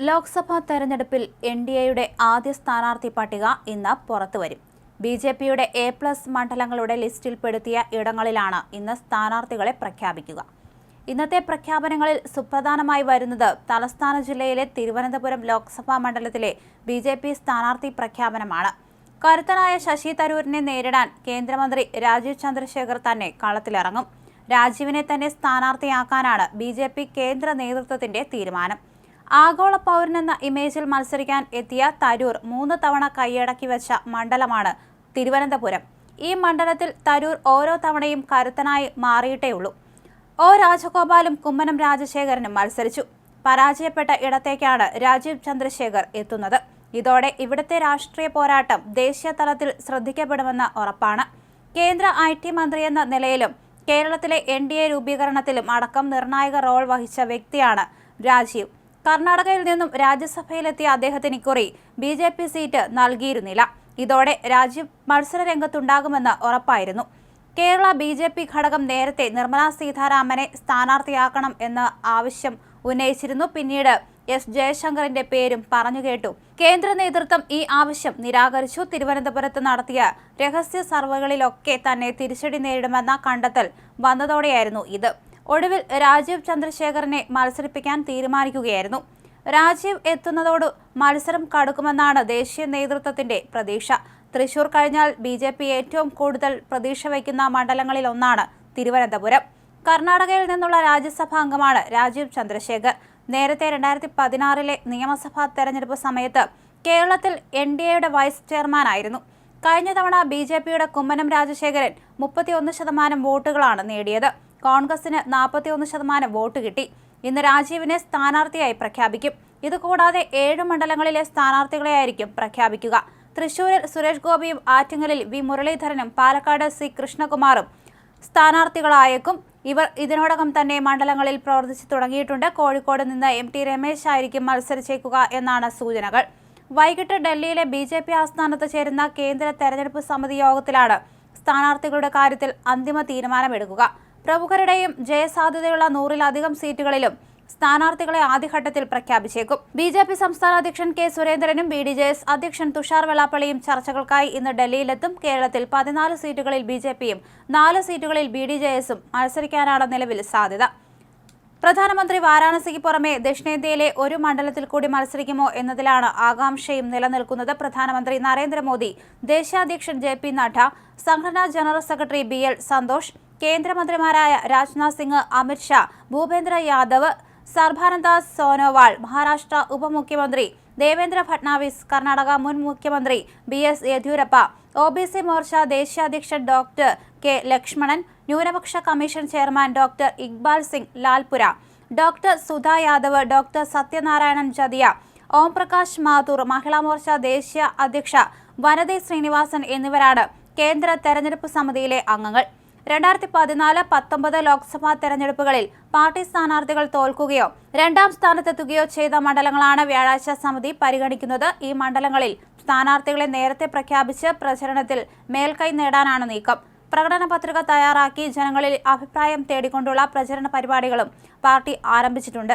ലോക്സഭാ തെരഞ്ഞെടുപ്പിൽ N D എയുടെ ആദ്യ സ്ഥാനാർത്ഥി പട്ടിക ഇന്ന് പുറത്തുവരും. ബി ജെ പിയുടെ എ പ്ലസ് മണ്ഡലങ്ങളുടെ ലിസ്റ്റിൽപ്പെടുത്തിയ ഇടങ്ങളിലാണ് ഇന്ന് സ്ഥാനാർത്ഥികളെ പ്രഖ്യാപിക്കുക. ഇന്നത്തെ പ്രഖ്യാപനങ്ങളിൽ സുപ്രധാനമായി വരുന്നത് തലസ്ഥാന ജില്ലയിലെ തിരുവനന്തപുരം ലോക്സഭാ മണ്ഡലത്തിലെ ബി ജെ പി സ്ഥാനാർത്ഥി പ്രഖ്യാപനമാണ്. കരുത്തനായ ശശി തരൂരിനെ നേരിടാൻ കേന്ദ്രമന്ത്രി രാജീവ് ചന്ദ്രശേഖർ തന്നെ കളത്തിലിറങ്ങും. രാജീവിനെ തന്നെ സ്ഥാനാർത്ഥിയാക്കാനാണ് ബി കേന്ദ്ര നേതൃത്വത്തിന്റെ തീരുമാനം. ആഗോള പൗരനെന്ന ഇമേജിൽ മത്സരിക്കാൻ എത്തിയ തരൂർ മൂന്ന് തവണ കൈയടക്കി വെച്ച മണ്ഡലമാണ് തിരുവനന്തപുരം. ഈ മണ്ഡലത്തിൽ തരൂർ ഓരോ തവണയും കരുത്തനായി മാറിയിട്ടേയുള്ളൂ. ഒ. രാജഗോപാലും കുമ്മനം രാജശേഖരനും മത്സരിച്ചു. പരാജയപ്പെട്ട ഇടത്തേക്കാണ് രാജീവ് ചന്ദ്രശേഖർ എത്തുന്നത്. ഇതോടെ ഇവിടുത്തെ രാഷ്ട്രീയ പോരാട്ടം ദേശീയ തലത്തിൽ ശ്രദ്ധിക്കപ്പെടുമെന്ന് ഉറപ്പാണ്. കേന്ദ്ര ഐ ടി മന്ത്രിയെന്ന നിലയിലും കേരളത്തിലെ എൻ ഡി എ രൂപീകരണത്തിലും അടക്കം നിർണായക റോൾ വഹിച്ച വ്യക്തിയാണ് രാജീവ്. കർണാടകയിൽ നിന്നും രാജ്യസഭയിലെത്തിയ അദ്ദേഹത്തിന് ഇക്കുറി ബി ജെ പി സീറ്റ് നൽകിയിരുന്നില്ല. ഇതോടെ രാജ്യം മത്സര രംഗത്തുണ്ടാകുമെന്ന് ഉറപ്പായിരുന്നു. കേരള ബി ജെ പി ഘടകം നേരത്തെ നിർമ്മലാ സീതാരാമനെ സ്ഥാനാർത്ഥിയാക്കണം എന്ന ആവശ്യം ഉന്നയിച്ചിരുന്നു. പിന്നീട് എസ് ജയശങ്കറിന്റെ പേരും പറഞ്ഞു കേട്ടു. കേന്ദ്ര നേതൃത്വം ഈ ആവശ്യം നിരാകരിച്ചു. തിരുവനന്തപുരത്ത് നടത്തിയ രഹസ്യ സർവകളിലൊക്കെ തന്നെ തിരിച്ചടി നേരിടുമെന്ന കണ്ടെത്തൽ വന്നതോടെയായിരുന്നു ഇത്. ഒടുവിൽ രാജീവ് ചന്ദ്രശേഖറിനെ മത്സരിപ്പിക്കാൻ തീരുമാനിക്കുകയായിരുന്നു. രാജീവ് എത്തുന്നതോട് മത്സരം കടുക്കുമെന്നാണ് ദേശീയ നേതൃത്വത്തിന്റെ പ്രതീക്ഷ. തൃശൂർ കഴിഞ്ഞാൽ ബി ജെ പി ഏറ്റവും കൂടുതൽ പ്രതീക്ഷ വയ്ക്കുന്ന മണ്ഡലങ്ങളിൽ ഒന്നാണ് തിരുവനന്തപുരം. കർണാടകയിൽ നിന്നുള്ള രാജ്യസഭാ അംഗമാണ് രാജീവ് ചന്ദ്രശേഖർ. നേരത്തെ രണ്ടായിരത്തി പതിനാറിലെ നിയമസഭാ തെരഞ്ഞെടുപ്പ് സമയത്ത് കേരളത്തിൽ എൻ ഡി എയുടെ വൈസ് ചെയർമാനായിരുന്നു. കഴിഞ്ഞ തവണ ബി ജെ പിയുടെ കുമ്മനം രാജശേഖരൻ മുപ്പത്തിയൊന്ന് ശതമാനം വോട്ടുകളാണ് നേടിയത്. കോൺഗ്രസിന് നാൽപ്പത്തിയൊന്ന് ശതമാനം വോട്ട് കിട്ടി. ഇന്ന് രാജീവിനെ സ്ഥാനാർത്ഥിയായി പ്രഖ്യാപിക്കും. ഇതുകൂടാതെ ഏഴ് മണ്ഡലങ്ങളിലെ സ്ഥാനാർത്ഥികളെയായിരിക്കും പ്രഖ്യാപിക്കുക. തൃശൂരിൽ സുരേഷ് ഗോപിയും ആറ്റിങ്ങലിൽ വി മുരളീധരനും പാലക്കാട് സി കൃഷ്ണകുമാറും സ്ഥാനാർത്ഥികളായേക്കും. ഇവർ ഇതിനോടകം തന്നെ മണ്ഡലങ്ങളിൽ പ്രവർത്തിച്ചു തുടങ്ങിയിട്ടുണ്ട്. കോഴിക്കോട് നിന്ന് എം ടി രമേശ് ആയിരിക്കും മത്സരിച്ചേക്കുക എന്നാണ് സൂചനകൾ. വൈകിട്ട് ഡൽഹിയിലെ ബി ജെ പി ആസ്ഥാനത്ത് ചേരുന്ന കേന്ദ്ര തെരഞ്ഞെടുപ്പ് സമിതി യോഗത്തിലാണ് സ്ഥാനാർത്ഥികളുടെ കാര്യത്തിൽ അന്തിമ തീരുമാനമെടുക്കുക. പ്രമുഖരുടെയും ജയസാധ്യതയുള്ള നൂറിലധികം സീറ്റുകളിലും സ്ഥാനാർത്ഥികളെ ആദ്യഘട്ടത്തിൽ പ്രഖ്യാപിച്ചേക്കും. ബി ജെ പി സംസ്ഥാന അധ്യക്ഷൻ കെ സുരേന്ദ്രനും ബി ഡി ജെ എസ് അധ്യക്ഷൻ തുഷാർ വെള്ളാപ്പള്ളിയും ചർച്ചകൾക്കായി ഇന്ന് ഡൽഹിയിലെത്തും. കേരളത്തിൽ പതിനാല് സീറ്റുകളിൽ ബി ജെ പിയും നാല് സീറ്റുകളിൽ ബി ഡി ജെ എസും മത്സരിക്കാനാണ് നിലവിൽ സാധ്യത. പ്രധാനമന്ത്രി വാരാണസിക്ക് പുറമെ ദക്ഷിണേന്ത്യയിലെ ഒരു മണ്ഡലത്തിൽ കൂടി മത്സരിക്കുമോ എന്നതിലാണ് ആകാംക്ഷയും നിലനിൽക്കുന്നത് പ്രധാനമന്ത്രി നരേന്ദ്രമോദി. ദേശീയാധ്യക്ഷൻ ജെ പി നഡ്ഡ സംഘടനാ general secretary B L Santhosh കേന്ദ്രമന്ത്രിമാരായ രാജ്നാഥ് സിംഗ് അമിത് ഷാ ഭൂപേന്ദ്ര യാദവ് സർബാനന്ദ സോനോവാൾ മഹാരാഷ്ട്ര ഉപമുഖ്യമന്ത്രി ദേവേന്ദ്ര ഫട്നാവിസ് കർണാടക മുൻ മുഖ്യമന്ത്രി B S Yediyurappa O B C Morcha ദേശീയ അധ്യക്ഷൻ ഡോക്ടർ കെ ലക്ഷ്മണൻ ന്യൂനപക്ഷ commission chairman doctor Iqbal Singh Lalpura doctor Sudha Yadav doctor Satyanarayanan Jatiya Om Prakash Mathur Mahila Morcha ദേശീയ അധ്യക്ഷ വനതി ശ്രീനിവാസൻ എന്നിവരാണ് കേന്ദ്ര തെരഞ്ഞെടുപ്പ് സമിതിയിലെ അംഗങ്ങൾ. രണ്ടായിരത്തി പതിനാല് പത്തൊമ്പത് ലോക്സഭാ തെരഞ്ഞെടുപ്പുകളിൽ പാർട്ടി സ്ഥാനാർത്ഥികൾ തോൽക്കുകയോ രണ്ടാം സ്ഥാനത്തെത്തുകയോ ചെയ്ത മണ്ഡലങ്ങളാണ് വ്യാഴാഴ്ച സമിതി പരിഗണിക്കുന്നത്. ഈ മണ്ഡലങ്ങളിൽ സ്ഥാനാർത്ഥികളെ നേരത്തെ പ്രഖ്യാപിച്ച് പ്രചരണത്തിൽ മേൽക്കൈ നേടാനാണ് നീക്കം. പ്രകടന പത്രിക തയ്യാറാക്കി ജനങ്ങളിൽ അഭിപ്രായം തേടിക്കൊണ്ടുള്ള പ്രചരണ പരിപാടികളും പാർട്ടി ആരംഭിച്ചിട്ടുണ്ട്.